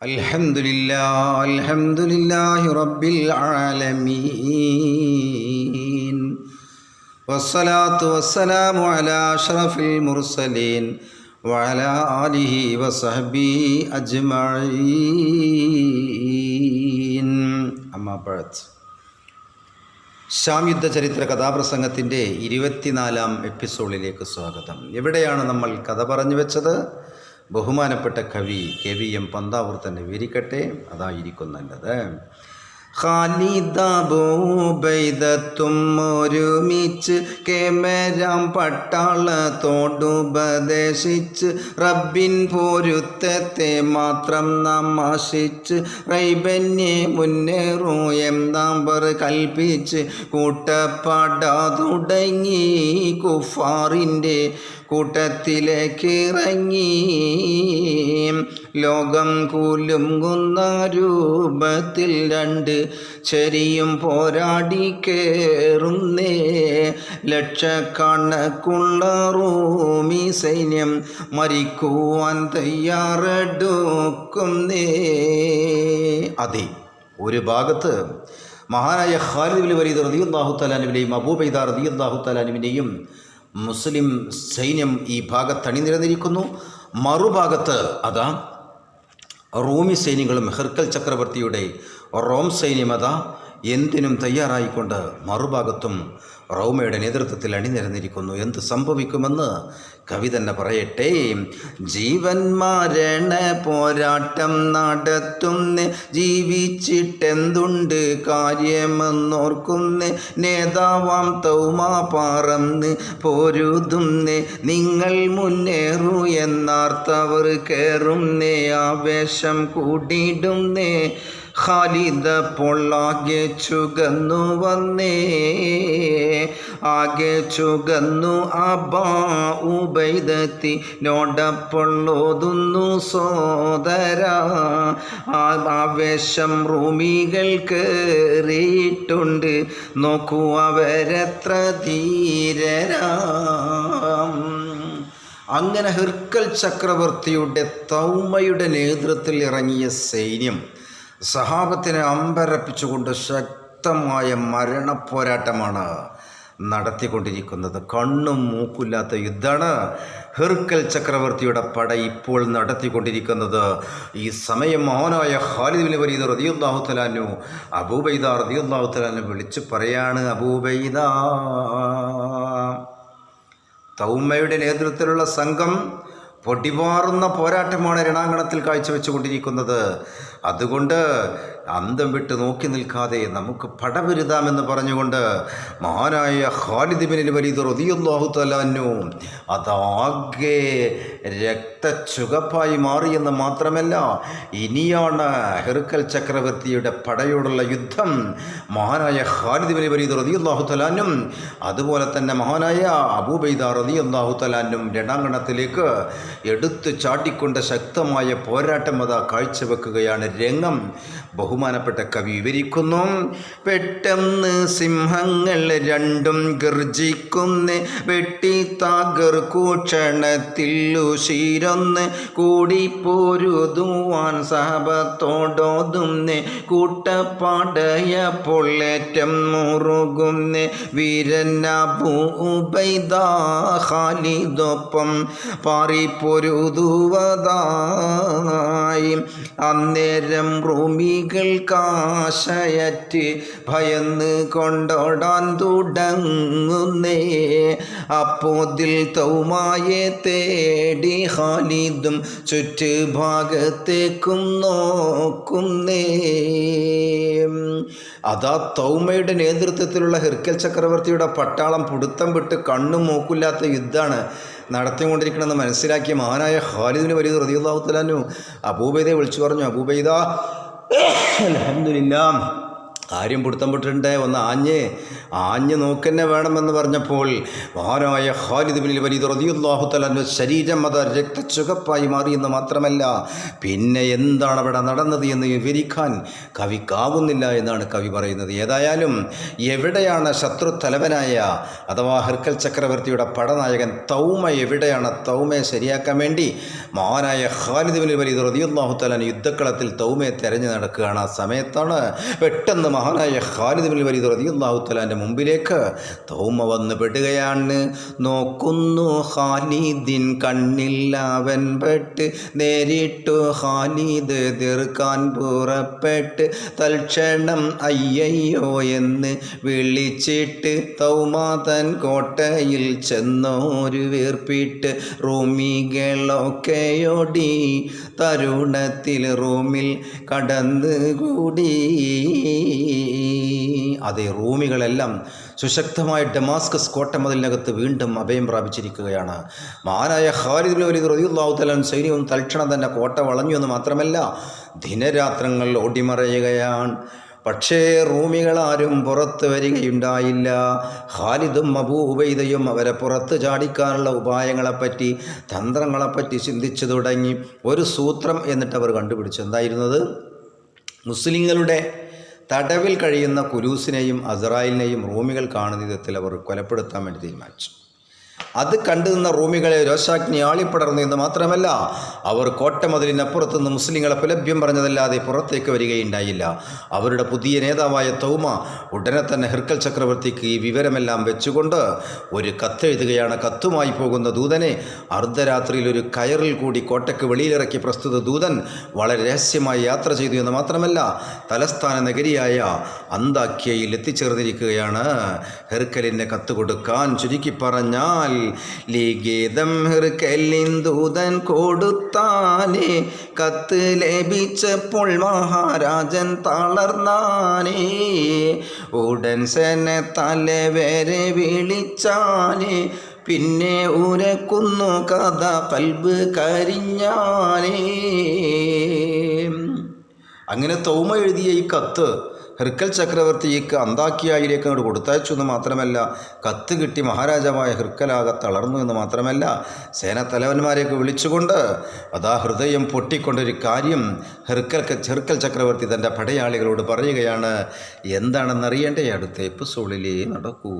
الحمد لله الحمد لله رب العالمين والصلاة والسلام على أشرف المرسلين وعلى آله وصحبه أجمعين أما بعد ശ്യാം യുദ്ധ ചരിത്ര കഥാപ്രസംഗത്തിൻ്റെ ഇരുപത്തിനാലാം എപ്പിസോഡിലേക്ക് സ്വാഗതം എവിടെയാണ് നമ്മൾ കഥ പറഞ്ഞു വെച്ചത് ബഹുമാനപ്പെട്ട കവി കെ വി എം പന്താവൂർ തന്നെ വിവരിക്കട്ടെ അതായിരിക്കും നല്ലത്. ഖാലിദാബൂബൈദത്തും ഒരുമിച്ച് കേമരാം പട്ടാളത്തോടുപദേശിച്ച് റബ്ബിൻ പൊരുത്തത്തെ മാത്രം നാം ആശിച്ച് റൈബന്യെ മുന്നേറൂ എന്താമ്പർ കൽപ്പിച്ച് കൂട്ടപ്പാടാ തുടങ്ങി കുഫാറിന്റെ കൂട്ടത്തിലേക്ക് ഇറങ്ങി ലോകം കൂലുങ്ങുന്ന രൂപത്തിൽ രണ്ട് ചെരിയും പോരാടി കേറുന്നേ. ലക്ഷക്കണക്കുള്ള റൂമി സൈന്യം മരിക്കുവാൻ തയ്യാറെടുക്കുന്നേ. അതെ ഒരു ഭാഗത്ത് മഹാനായ ഖാലിദ് വലിയ വലീദ് റളിയല്ലാഹു തലാനുവിനെയും അബൂബൈദ തലാനുവിനെയും മുസ്ലിം സൈന്യം ഈ ഭാഗത്ത് അണിനിരന്നിരിക്കുന്നു മറുഭാഗത്ത് അതാ റോമി സൈന്യങ്ങളും ഹെർക്കൽ ചക്രവർത്തിയുടെ റോം സൈന്യം അതാ എന്തിനും തയ്യാറായിക്കൊണ്ട് മറുഭാഗത്തും റോമയുടെ നേതൃത്വത്തിൽ അണിനിരന്നിരിക്കുന്നു. എന്ത് സംഭവിക്കുമെന്ന് കവി തന്നെ പറയട്ടെ. ജീവൻ മരണ പോരാട്ടം നടത്തുന്ന ജീവിച്ചിട്ടെന്തുണ്ട് കാര്യമെന്നോർക്കുന്ന നേതാവാം തൗമാ പറന്ന് പോരുതുന്നേ നിങ്ങൾ മുന്നേറൂ എന്നാർത്തവർ കയറുന്നേ ആവേശം കൂടിയിടുന്നേ ഖാലിദ പൊള്ളാകെ ചുകന്നു വന്നേ. ആകെ ചുകന്നു അബാ ഉബൈദത്തി. നോടപ്പൊള്ളോതുന്നു സോദര. ആവേശം റൂമികൾ കയറിയിട്ടുണ്ട് നോക്കൂ അവരത്ര ധീരരാം. അങ്ങനെ ഹിർക്കൽ ചക്രവർത്തിയുടെ തൗമയുടെ നേതൃത്വത്തിൽ ഇറങ്ങിയ സൈന്യം സഹാബത്തിനെ അമ്പരപ്പിച്ചുകൊണ്ട് ശക്തമായ മരണപ്പോരാട്ടമാണ് നടത്തിക്കൊണ്ടിരിക്കുന്നത്. കണ്ണും മൂക്കില്ലാത്ത യുദ്ധമാണ് ഹിർക്കൽ ചക്രവർത്തിയുടെ പട ഇപ്പോൾ നടത്തിക്കൊണ്ടിരിക്കുന്നത്. ഈ സമയം മഹാനായ ഖാലിദ് ബിൻ വലീദ് റതിയുല്ലാഹു തലാനു അബൂബൈദ റതിയുല്ലാഹു തലാനു വിളിച്ചു പറയാണ് അബൂബൈദ തൗമ്മയുടെ നേതൃത്വത്തിലുള്ള സംഘം പൊടിപാറുന്ന പോരാട്ടമാണ് രണാങ്കണത്തിൽ കാഴ്ചവെച്ചുകൊണ്ടിരിക്കുന്നത്. അതുകൊണ്ട് അന്തം വിട്ട് നോക്കി നിൽക്കാതെ നമുക്ക് പടമിരുതാമെന്ന് പറഞ്ഞുകൊണ്ട് മഹാനായ ഖാലിദ് വലിയ തലാനു അതാകെ രക്തച്ചുകപ്പായി മാറിയെന്ന് മാത്രമല്ല ഇനിയാണ് ഹെർക്കൽ ചക്രവർത്തിയുടെ പടയോടുള്ള യുദ്ധം. മഹാനായ ഖാലിദ് വലിയ വലീദ് റളിയല്ലാഹു തലാനും അതുപോലെ തന്നെ മഹാനായ അബൂബൈദ റളിയല്ലാഹു തലാനും രണാങ്കണത്തിലേക്ക് എടുത്തു ചാട്ടിക്കൊണ്ട് ശക്തമായ പോരാട്ടം അതാ കാഴ്ചവെക്കുകയാണ് രംഗം. ബഹുമാനപ്പെട്ട കവി വിവരിക്കുന്നു പെട്ടെന്ന് സിംഹങ്ങൾ രണ്ടും ഗർജിക്കുന്ന് വെട്ടി തകർക്കൂക്ഷണത്തിൽ ഉശീരൊന്ന് കൂടിപ്പോരുതുവാൻ സഹബത്തോടോതുന്ന് കൂട്ടപ്പാടയ പൊള്ളേറ്റം മുറുകുന്ന് വീരനബൂബൈദ ഖാലിദൊപ്പം പാറിപ്പൊരുതുവതായി അന്നേരം കാശയറ്റ് ഭയന്ന് കൊണ്ടോടാൻ തുടങ്ങുന്നേ. അപ്പോതിൽ തൗമായെ തേടി ഖാലിദും ചുറ്റുഭാഗത്തേക്കും നോക്കുന്നേ. അതാ തൗമയുടെ നേതൃത്വത്തിലുള്ള ഹിർക്കൽ ചക്രവർത്തിയുടെ പട്ടാളം പുടുത്തം വിട്ട് കണ്ണും മൂക്കില്ലാത്ത യുദ്ധമാണ്. നടത്തിക്കൊണ്ടിരിക്കണമെന്ന് മനസ്സിലാക്കിയ മഹാനായ ഖാലിദിന് വലിയ റതിയുള്ളാഹുത്തലാനു അബൂബൈദയെ വിളിച്ചു പറഞ്ഞു അബൂബൈദ അലഹമില്ല കാര്യം പിടുത്തം പെട്ടിട്ടുണ്ട്. ഒന്ന് ആഞ്ഞ്. ആഞ്ഞ് നോക്കന്നെ വേണമെന്ന് പറഞ്ഞപ്പോൾ മഹാനായ ഖാലിദ് ബിൻ വലീദ് റളിയല്ലാഹു തആല ശരീരം അത് രക്തച്ചുകപ്പായി മാറിയെന്ന് മാത്രമല്ല പിന്നെ എന്താണ് അവിടെ നടന്നത് എന്ന് വിവരിക്കാൻ കവിക്കാവുന്നില്ല എന്നാണ് കവി പറയുന്നത്. ഏതായാലും എവിടെയാണ് ശത്രു തലവനായ അഥവാ ഹർക്കൽ ചക്രവർത്തിയുടെ പടനായകൻ തൗമ എവിടെയാണ്? തൗമയെ ശരിയാക്കാൻ വേണ്ടി മഹാനായ ഖാലിദ് ബിൻ വലീദ് റളിയല്ലാഹു തലാൻ യുദ്ധക്കളത്തിൽ തൗമയെ തെരഞ്ഞു നടക്കുകയാണ്. ആ സമയത്താണ് പെട്ടെന്ന് മഹാനായ ഖാലിദ് ബിൻ വലീദ് റളിയല്ലാഹു തലാന്റെ മുമ്പിലേക്ക് തൗമ വന്ന് പെടുകയാണ്. നോക്കുന്നു ഖാലിദിൻ കണ്ണിൽ അവൻ പെട്ട് നേരിട്ടു ഖാലിദ് തീർക്കാൻ പുറപ്പെട്ട് തൽക്ഷണം അയ്യയ്യോ എന്ന് വിളിച്ചിട്ട് തൗമ തൗമാതൻ കോട്ടയിൽ ചെന്നോരു വീർപ്പിട്ട് റൂമികളൊക്കെയോടി തരുണത്തിൽ റൂമിൽ കടന്നുകൂടി. അതെ റൂമികളെല്ലാം സുശക്തമായ ഡമാസ്കസ് കോട്ടമതിലിനകത്ത് വീണ്ടും അഭയം പ്രാപിച്ചിരിക്കുകയാണ്. മഹാനായ ഖാലിദ് വലിയ റതിയുള്ളാഹു തലാൻ സൈന്യവും തൽക്ഷണം തന്നെ കോട്ട വളഞ്ഞു എന്ന് മാത്രമല്ല ദിനരാത്രങ്ങൾ ഓടിമറയുകയാണ് പക്ഷേ റൂമികളാരും പുറത്ത് വരികയുണ്ടായില്ല. ഖാലിദും അബൂ ഉബൈദയും അവരെ പുറത്ത് ചാടിക്കാനുള്ള ഉപായങ്ങളെപ്പറ്റി തന്ത്രങ്ങളെപ്പറ്റി ചിന്തിച്ചു തുടങ്ങി. ഒരു സൂത്രം എന്നിട്ട് അവർ കണ്ടുപിടിച്ചു. എന്തായിരുന്നത്? മുസ്ലിങ്ങളുടെ തടവിൽ കഴിയുന്ന കുരൂസിനെയും അസറായിലിനെയും റോമികൾ കാണുന്ന വിധത്തിൽ അവർ കൊലപ്പെടുത്താൻ വേണ്ടി തീരുമാനിച്ചു. അത് കണ്ടു നിന്ന റൂമികളെ രോഷാഗ്നി ആളിപ്പടർന്നു എന്ന് മാത്രമല്ല അവർ കോട്ടമതിലിനപ്പുറത്ത് നിന്ന് മുസ്ലിങ്ങളെ പുലഭ്യം പറഞ്ഞതല്ലാതെ പുറത്തേക്ക് വരികയുണ്ടായില്ല. അവരുടെ പുതിയ നേതാവായ തൗമ ഉടനെ തന്നെ ഹിർക്കൽ ചക്രവർത്തിക്ക് ഈ വിവരമെല്ലാം വെച്ചുകൊണ്ട് ഒരു കത്തെഴുതുകയാണ്. കത്തുമായി പോകുന്ന ദൂതനെ അർദ്ധരാത്രിയിൽ ഒരു കയറിൽ കൂടി കോട്ടയ്ക്ക് വെളിയിലിറക്കി പ്രസ്തുത ദൂതൻ വളരെ രഹസ്യമായി യാത്ര ചെയ്തു എന്ന് മാത്രമല്ല തലസ്ഥാന നഗരിയായ അന്താക്യയിൽ എത്തിച്ചേർന്നിരിക്കുകയാണ്. ഹെർക്കലിന്റെ കത്ത് കൊടുക്കാൻ ചുരുക്കി പറഞ്ഞാൽ ലിഖിതം ഹൃക്കല്ലിന്ദൂതൻ കൊടുത്താനെ. കത്ത് ലഭിച്ചപ്പോൾ മഹാരാജൻ തളർന്നാനേ. ഉടൻ സെന്നെ തലവരെ വിളിച്ചാനേ. പിന്നെ ഉരക്കുന്നു കഥ പൽബ് കരിഞ്ഞാനേ. അങ്ങനെ തോമ എഴുതിയ ഈ കത്ത് ഹിർക്കൽ ചക്രവർത്തിക്ക് അന്താക്കിയായിലേക്ക് അങ്ങോട്ട് കൊടുത്തയച്ചു എന്ന് മാത്രമല്ല കത്ത് കിട്ടി മഹാരാജാവായ ഹിർക്കലാകെ തളർന്നു എന്ന് മാത്രമല്ല സേനത്തലവന്മാരെയൊക്കെ വിളിച്ചുകൊണ്ട് അതാ ഹൃദയം പൊട്ടിക്കൊണ്ടൊരു കാര്യം ഹിർക്കൽ ഹിർക്കൽ ചക്രവർത്തി തന്റെ പടയാളികളോട് പറയുകയാണ് എന്താണെന്നറിയേണ്ടേ അടുത്ത എപ്പിസോഡിലേ നടക്കൂ.